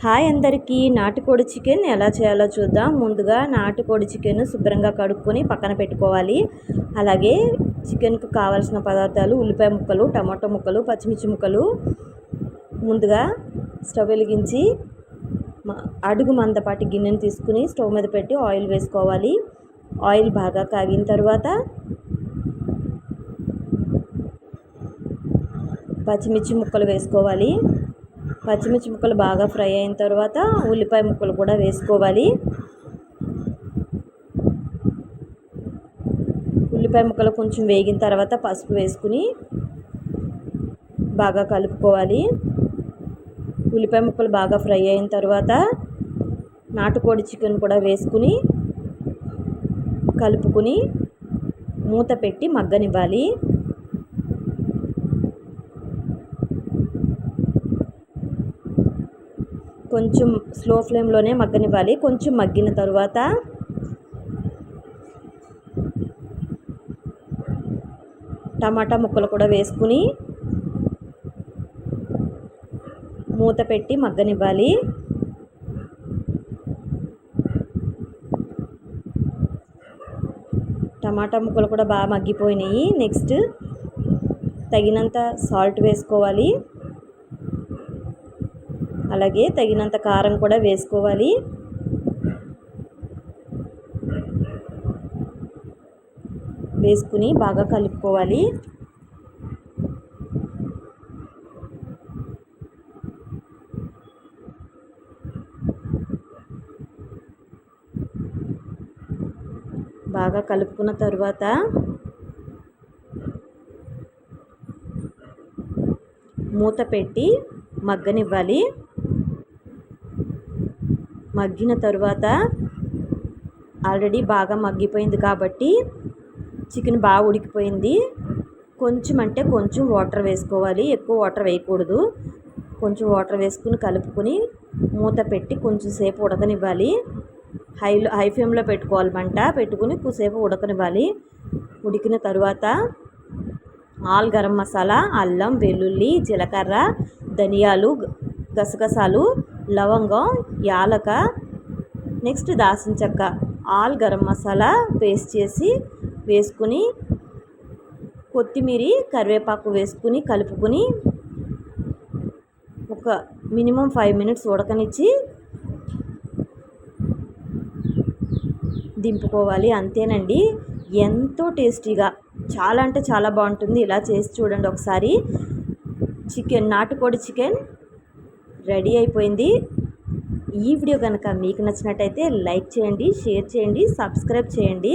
Hi అందరికీ నాటుకోడి chicken ఎలా చేయాలో చూద్దాం. ముందుగా నాటుకోడి చికెన్ శుభ్రంగా కడుక్కొని పక్కన పెట్టుకోవాలి. అలాగే చికెన్కు కావాల్సిన పదార్థాలు ఉల్లిపాయ ముక్కలు టమాటో ముక్కలు పచ్చిమిర్చి ముక్కలు. ముందుగా స్టవ్ వెలిగించి అడుగు మందపాటి గిన్నెను తీసుకుని స్టవ్ మీద పెట్టి ఆయిల్ వేసుకోవాలి. ఆయిల్ బాగా కాగిన తర్వాత పచ్చిమిర్చి ముక్కలు వేసుకోవాలి. పచ్చిమిర్చి ముక్కలు బాగా ఫ్రై అయిన తర్వాత ఉల్లిపాయ ముక్కలు కూడా వేసుకోవాలి. ఉల్లిపాయ ముక్కలు కొంచెం వేగిన తర్వాత పసుపు వేసుకుని బాగా కలుపుకోవాలి. ఉల్లిపాయ ముక్కలు బాగా ఫ్రై అయిన తర్వాత నాటుకోడి చికెన్ కూడా వేసుకుని కలుపుకుని మూత పెట్టి మగ్గనివ్వాలి. కొంచెం స్లో ఫ్లేమ్లోనే మగ్గనివ్వాలి. కొంచెం మగ్గిన తరువాత టమాటా ముక్కలు కూడా వేసుకుని మూత పెట్టి మగ్గనివ్వాలి. టమాటా ముక్కలు కూడా బాగా మగ్గిపోయినాయి. నెక్స్ట్ తగినంత సాల్ట్ వేసుకోవాలి. అలాగే తగినంత కారం కూడా వేసుకోవాలి. వేసుకుని బాగా కలుపుకోవాలి. బాగా కలుపుకున్న తర్వాత మూత పెట్టి మగ్గనివ్వాలి. మగ్గిన తర్వాత ఆల్రెడీ బాగా మగ్గిపోయింది కాబట్టి చికెన్ బాగా ఉడికిపోయింది. కొంచెం అంటే కొంచెం వాటర్ వేసుకోవాలి. ఎక్కువ వాటర్ వేయకూడదు. కొంచెం వాటర్ వేసుకుని కలుపుకొని మూత పెట్టి కొంచెం సేపు ఉడకనివ్వాలి. హైలో హై ఫ్లేమ్లో పెట్టుకోవాలి మంట. పెట్టుకుని కొద్దిసేపు ఉడకనివ్వాలి. ఉడికిన తర్వాత ఆల్ గరం మసాలా అల్లం వెల్లుల్లి జీలకర్ర ధనియాలు గసగసాలు లవంగం యాలక నెక్స్ట్ దాసిన చెక్క ఆల్ గరం మసాలా పేస్ట్ చేసి వేసుకుని కొత్తిమీర కరివేపాకు వేసుకుని కలుపుకొని ఒక మినిమం ఫైవ్ మినిట్స్ ఉడకనిచ్చి దింపుకోవాలి. అంతేనండి. ఎంతో టేస్టీగా చాలా అంటే చాలా బాగుంటుంది. ఇలా చేసి చూడండి ఒకసారి. చికెన్ నాటుకోడి చికెన్ రెడీ అయిపోయింది. ఈ వీడియో కనుక మీకు నచ్చినట్టయితే లైక్ చేయండి షేర్ చేయండి సబ్స్క్రైబ్ చేయండి.